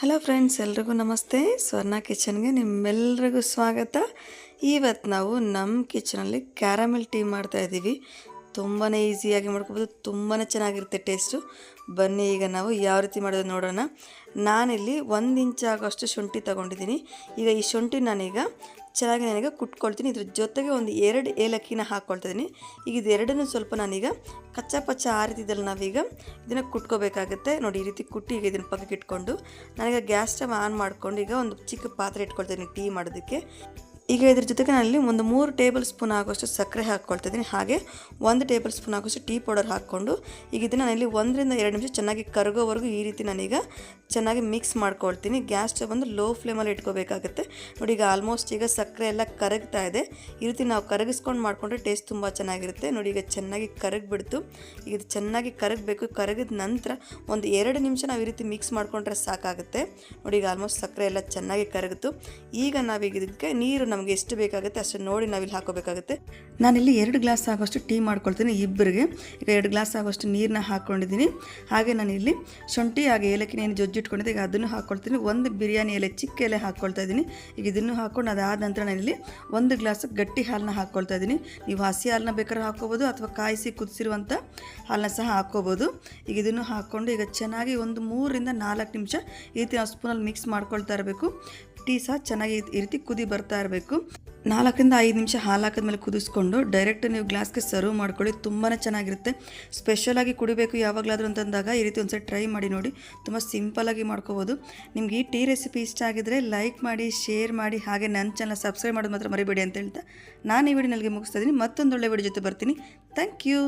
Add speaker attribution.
Speaker 1: Hello friends, ಎಲ್ರಿಗೂ ನಮಸ್ತೆ. ಸ್ವರ್ಣ ಕಿಚನ್ಗೆ ನಿಮ್ಮೆಲ್ರಿಗೂ ಸ್ವಾಗತ. ಇವತ್ತು ನಾವು ನಮ್ಮ ಕಿಚನಲ್ಲಿ ಕ್ಯಾರಮೆಲ್ ಟೀ ಮಾಡ್ತಾ ಇದ್ದೀವಿ ತುಂಬಾ ಈಸಿಯಾಗಿ ಮಾಡ್ಕೊಬೋದು ತುಂಬಾ ಚೆನ್ನಾಗಿರುತ್ತೆ ಟೇಸ್ಟು. ಬನ್ನಿ ಈಗ ನಾವು ಯಾವ ರೀತಿ ಮಾಡೋದು ನೋಡೋಣ. ನಾನಿಲ್ಲಿ ಒಂದು ಇಂಚ್ ಆಗೋಷ್ಟು ಶುಂಠಿ ತೊಗೊಂಡಿದ್ದೀನಿ. ಈಗ ಈ ಶುಂಠಿ ನಾನೀಗ ಚೆನ್ನಾಗಿ ನಾನೀಗ ಕುಟ್ಕೊಳ್ತೀನಿ. ಇದ್ರ ಜೊತೆಗೆ ಒಂದು ಎರಡು ಏಲಕ್ಕಿನ ಹಾಕ್ಕೊಳ್ತಿದ್ದೀನಿ ಈಗ ಇದೆರಡನ್ನು ಸ್ವಲ್ಪ ನಾನೀಗ ಕಚ್ಚಾ ಪಚ್ಚ ಆರಿತಿದ್ದಲ್ಲಿ ನಾವೀಗ ಇದನ್ನು ಕುಟ್ಕೋಬೇಕಾಗುತ್ತೆ. ನೋಡಿ, ಈ ರೀತಿ ಕುಟ್ಟಿ ಈಗ ಇದನ್ನು ಪಕ್ಕಕ್ಕೆ ಇಟ್ಕೊಂಡು ನನಗೆ ಗ್ಯಾಸ್ ಸ್ಟವ್ ಆನ್ ಮಾಡಿಕೊಂಡು ಈಗ ಒಂದು ಚಿಕ್ಕ ಪಾತ್ರೆ ಇಟ್ಕೊಳ್ತೀನಿ ಟೀ ಮಾಡೋದಕ್ಕೆ. ಈಗ ಇದ್ರ ಜೊತೆಗೆ ನಾನಿಲ್ಲಿ ಒಂದು ಮೂರು ಟೇಬಲ್ ಸ್ಪೂನ್ ಆಗೋಷ್ಟು ಸಕ್ಕರೆ ಹಾಕ್ಕೊಳ್ತಾ ಇದ್ದೀನಿ ಹಾಗೆ ಒಂದು ಟೇಬಲ್ ಸ್ಪೂನ್ ಆಗೋಷ್ಟು ಟೀ ಪೌಡರ್ ಹಾಕ್ಕೊಂಡು ಈಗ ಇದನ್ನು ನಾನಿಲ್ಲಿ ಒಂದರಿಂದ ಎರಡು ನಿಮಿಷ ಚೆನ್ನಾಗಿ ಕರಗೋವರೆಗೂ ಈ ರೀತಿ ನಾನೀಗ ಚೆನ್ನಾಗಿ ಮಿಕ್ಸ್ ಮಾಡ್ಕೊಳ್ತೀನಿ. ಗ್ಯಾಸ್ ಸ್ಟವ್ ಒಂದು ಲೋ ಫ್ಲೇಮಲ್ಲಿ ಇಟ್ಕೋಬೇಕಾಗುತ್ತೆ. ನೋಡಿ ಈಗ ಆಲ್ಮೋಸ್ಟ್ ಈಗ ಸಕ್ಕರೆ ಎಲ್ಲ ಕರಗ್ತಾ ಇದೆ. ಈ ರೀತಿ ನಾವು ಕರಗಿಸ್ಕೊಂಡು ಮಾಡಿಕೊಂಡ್ರೆ ಟೇಸ್ಟ್ ತುಂಬ ಚೆನ್ನಾಗಿರುತ್ತೆ. ನೋಡಿ ಈಗ ಚೆನ್ನಾಗಿ ಕರಗಿಬಿಡ್ತು. ಈಗ ಇದು ಚೆನ್ನಾಗಿ ಕರಗಬೇಕು. ಕರಗಿದ ನಂತರ ಒಂದು ಎರಡು ನಿಮಿಷ ನಾವು ಈ ರೀತಿ ಮಿಕ್ಸ್ ಮಾಡಿಕೊಂಡ್ರೆ ಸಾಕಾಗುತ್ತೆ. ನೋಡಿ ಈಗ ಆಲ್ಮೋಸ್ಟ್ ಸಕ್ಕರೆ ಎಲ್ಲ ಚೆನ್ನಾಗಿ ಕರಗಿತು. ಈಗ ನಾವೀಗ ಇದಕ್ಕೆ ನೀರು ನಮಗೆ ಎಷ್ಟು ಬೇಕಾಗುತ್ತೆ ಅಷ್ಟು ನೋಡಿ ನಾವಿಲ್ಲಿ ಹಾಕೋಬೇಕಾಗುತ್ತೆ. ನಾನಿಲ್ಲಿ ಎರಡು ಗ್ಲಾಸ್ ಆಗೋಷ್ಟು ಟೀ ಮಾಡ್ಕೊಳ್ತೀನಿ ಇಬ್ಬರಿಗೆ. ಈಗ ಎರಡು ಗ್ಲಾಸ್ ಆಗೋಷ್ಟು ನೀರನ್ನ ಹಾಕ್ಕೊಂಡಿದ್ದೀನಿ ಹಾಗೆ ನಾನಿಲ್ಲಿ ಶುಂಠಿ ಹಾಗೆ ಏಲಕ್ಕಿನ ಏನು ಜೊಜ್ಜಿಟ್ಕೊಂಡಿದ್ದೆ, ಈಗ ಅದನ್ನು ಹಾಕ್ಕೊಳ್ತೀನಿ ಒಂದು ಬಿರಿಯಾನಿ ಎಲೆ, ಚಿಕ್ಕ ಎಲೆ ಹಾಕ್ಕೊಳ್ತಾ ಇದ್ದೀನಿ. ಈಗ ಇದನ್ನು ಹಾಕ್ಕೊಂಡು ಅದಾದ ನಂತರ ನಾನಿಲ್ಲಿ ಒಂದು ಗ್ಲಾಸ್ ಗಟ್ಟಿ ಹಾಲನ್ನ ಹಾಕ್ಕೊಳ್ತಾ ಇದ್ದೀನಿ. ನೀವು ಹಸಿ ಹಾಲನ್ನ ಬೇಕಾದ್ರೆ ಹಾಕ್ಕೋಬೋದು ಅಥವಾ ಕಾಯಿಸಿ ಕುದಿಸಿರುವಂಥ ಹಾಲನ್ನ ಸಹ ಹಾಕ್ಕೋಬೋದು. ಈಗ ಇದನ್ನು ಹಾಕ್ಕೊಂಡು ಈಗ ಚೆನ್ನಾಗಿ ಒಂದು ಮೂರರಿಂದ ನಾಲ್ಕು ನಿಮಿಷ ಈ ರೀತಿ ಸ್ಪೂನಲ್ಲಿ ಮಿಕ್ಸ್ ಮಾಡ್ಕೊಳ್ತಾ ಇರಬೇಕು. ಟೀ ಸಹ ಚೆನ್ನಾಗಿ ಈ ರೀತಿ ಕುದಿ ಬರ್ತಾ ಇರಬೇಕು. ನಾಲ್ಕರಿಂದ ಐದು ನಿಮಿಷ ಹಾಲು ಹಾಕಿದ್ಮೇಲೆ ಕುದಿಸ್ಕೊಂಡು ಡೈರೆಕ್ಟ್ ನೀವು ಗ್ಲಾಸ್ಗೆ ಸರ್ವ್ ಮಾಡ್ಕೊಳ್ಳಿ ತುಂಬಾ ಚೆನ್ನಾಗಿರುತ್ತೆ. ಸ್ಪೆಷಲಾಗಿ ಕುಡಿಬೇಕು ಯಾವಾಗಲಾದರೂ ಅಂತಂದಾಗ ಈ ರೀತಿ ಒಂದ್ಸರಿ ಟ್ರೈ ಮಾಡಿ ನೋಡಿ, ತುಂಬ ಸಿಂಪಲಾಗಿ ಮಾಡ್ಕೋಬೋದು. ನಿಮ್ಗೆ ಈ ಟೀ ರೆಸಿಪಿ ಇಷ್ಟ ಆಗಿದ್ರೆ ಲೈಕ್ ಮಾಡಿ ಶೇರ್ ಮಾಡಿ, ಹಾಗೆ ನನ್ನ ಚಾನಲ್ ಸಬ್ಸ್ಕ್ರೈಬ್ ಮಾಡೋದು ಮಾತ್ರ ಮರಿಬೇಡಿ ಅಂತ ಹೇಳ್ತಾ ನಾನು ಈ ವಿಡಿಯೋ ನನಗೆ ಮುಗಿಸ್ತಾ ಇದ್ದೀನಿ. ಮತ್ತೊಂದು ಒಳ್ಳೆ ವಿಡಿಯೋ ಜೊತೆ ಬರ್ತೀನಿ. Thank you